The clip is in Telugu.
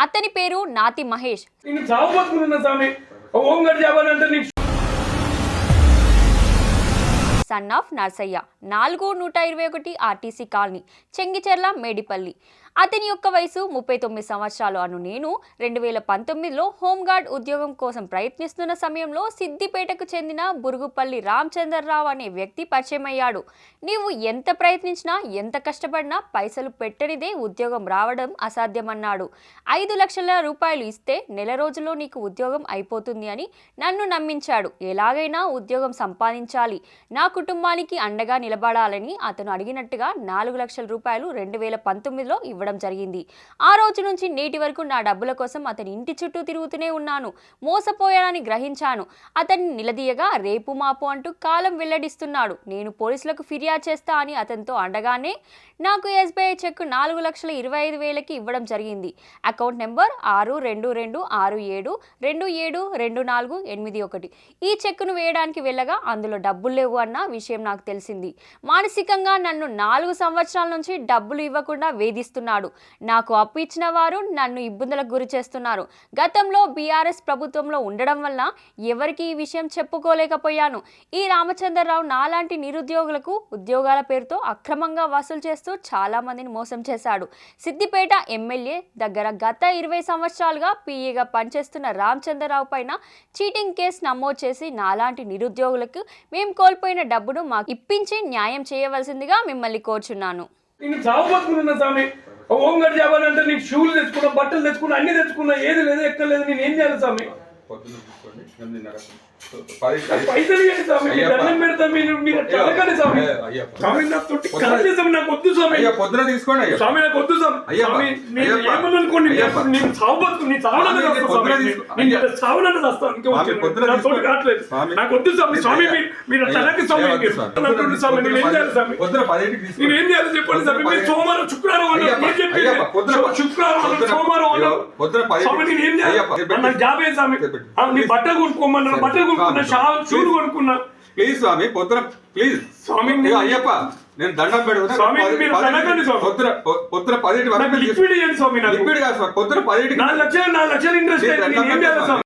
అతని పేరు నాతి మహేష్. సన్ ఆఫ్ నర్సయ్య నాలుగు నూట ఇరవై ఒకటి ఆర్టీసీ కాలనీ చెంగిచెర్ల మేడిపల్లి. అతని యొక్క వయసు ముప్పై తొమ్మిది సంవత్సరాలు అను నేను రెండు వేల పంతొమ్మిదిలో హోంగార్డ్ ఉద్యోగం కోసం ప్రయత్నిస్తున్న సమయంలో సిద్దిపేటకు చెందిన బురుగుపల్లి రామచంద్రరావు అనే వ్యక్తి పరిచయం అయ్యాడు నీవు ఎంత ప్రయత్నించినా ఎంత కష్టపడినా పైసలు పెట్టనిదే ఉద్యోగం రావడం అసాధ్యమన్నాడు. ఐదు లక్షల రూపాయలు ఇస్తే నెల రోజుల్లో నీకు ఉద్యోగం అయిపోతుంది అని నన్ను నమ్మించాడు. ఎలాగైనా ఉద్యోగం సంపాదించాలి. నా కుటుంబానికి అండగా నిలబడాలని అతను అడిగినట్టుగా నాలుగు లక్షల రూపాయలు రెండు వేల పంతొమ్మిదిలో ఇవ్వడం జరిగింది. ఆ రోజు నుంచి నేటి వరకు నా డబ్బుల కోసం అతని ఇంటి చుట్టూ తిరుగుతూనే ఉన్నాను. మోసపోయానని గ్రహించాను. అతన్ని నిలదీయగా రేపు మాపు అంటూ కాలం వెల్లడిస్తున్నాడు. నేను పోలీసులకు ఫిర్యాదు చేస్తా అని అతనితో అండగానే నాకు ఎస్బీఐ చెక్ నాలుగు లక్షల ఇరవై ఐదు వేలకి ఇవ్వడం జరిగింది. అకౌంట్ నెంబర్ ఆరు రెండు రెండు ఆరు ఏడు రెండు ఏడు రెండు నాలుగు ఎనిమిది ఒకటి. ఈ చెక్కును వేయడానికి వెళ్ళగా అందులో డబ్బులు లేవు అన్న విషయం నాకు తెలిసింది. మానసికంగా నన్ను నాలుగు సంవత్సరాల నుంచి డబ్బులు ఇవ్వకుండా వేధిస్తున్నాడు. నాకు అప్పు ఇచ్చిన వారు నన్ను ఇబ్బందులకు గురి చేస్తున్నారు. గతంలో బీఆర్ఎస్ ప్రభుత్వంలో ఉండడం వల్ల ఎవరికి ఈ విషయం చెప్పుకోలేకపోయాను. ఈ రామచంద్రరావు నాలాంటి నిరుద్యోగులకు ఉద్యోగాల పేరుతో అక్రమంగా వసూలు చేస్తూ చాలా మందిని మోసం చేశాడు. సిద్దిపేట ఎమ్మెల్యే దగ్గర గత ఇరవై సంవత్సరాలుగా పీఏగా పనిచేస్తున్న రామచంద్రరావు పైన చీటింగ్ కేసు నమోదు చేసి నాలాంటి నిరుద్యోగులకు మేము కోల్పోయిన డబ్బును మాకు ఇప్పించి న్యాయం చేయవలసిందిగా మిమ్మల్ని కోరుచున్నాను. నేను చేయాలంటే అంటే నీకు షూలు తెచ్చుకున్నా బట్టలు తెచ్చుకున్నా అన్ని తెచ్చుకున్నా ఏది లేదు ఎక్కలేదు నేను ఏం చేయాలి స్వామి? పొద్దున్న తీసుకోండి ఎనిమిదిన్నర పది పైసలు ఇవ్వండి స్వామి మీరు దండం పెడతా మీరు మీరు అట్లా అనకండి స్వామి అయ్యా, అయ్యా. స్వామి నా తోటి కాల్ స్వామి నాకు వద్దు స్వామి అయ్యా పొద్దున తీసుకోండి అయ్యా స్వామి నాకు వద్దు స్వామి అయ్యప్ప. స్వామి నేను అయ్యప్ప. ఏమన్నా అనుకోండి అయ్యప్ప. నేను చావు బతుకు నీ చావునన్నా స్వామి, చేస్తా పొద్దున స్వామి. తీసుకో. నేను అయ్యా. చావునన్నా చేస్తాను ఇంకా స్వామి, ఓకే. పొద్దున నా తోటి తీసుకో. కావట్లేదు స్వామి. నాకు వద్దు స్వామి స్వామి మీరు మీరు అట్లా అనకండి స్వామి అయ్యా, మీరు స్వామి. నాకు వద్దు స్వామి నేను ఏం చేయాలి స్వామి పొద్దున పదింటికి తీసుకోండి నేను ఏం చేయాలి చెప్పండి స్వామి మీరు సోమవారం శుక్రవారం అన్నారు మీరు పొద్దున సోమవారం జాబ్ ఏ స్వామి? నీ బట్టలు కొనుక్కోమన్నారు. బట్టలు కొనుక్కున్నా షూలు కొనుక్కున్నా. ప్లీజ్ స్వామి పొద్దున ప్లీజ్ స్వామి, అయ్యప్ప నేను దండం స్వామి. పొద్దున పొ- పొద్దున లిక్విడ్ కాదు నాలుగు లక్షలు నాలుగు లక్షలు ఇంట్రెస్ట్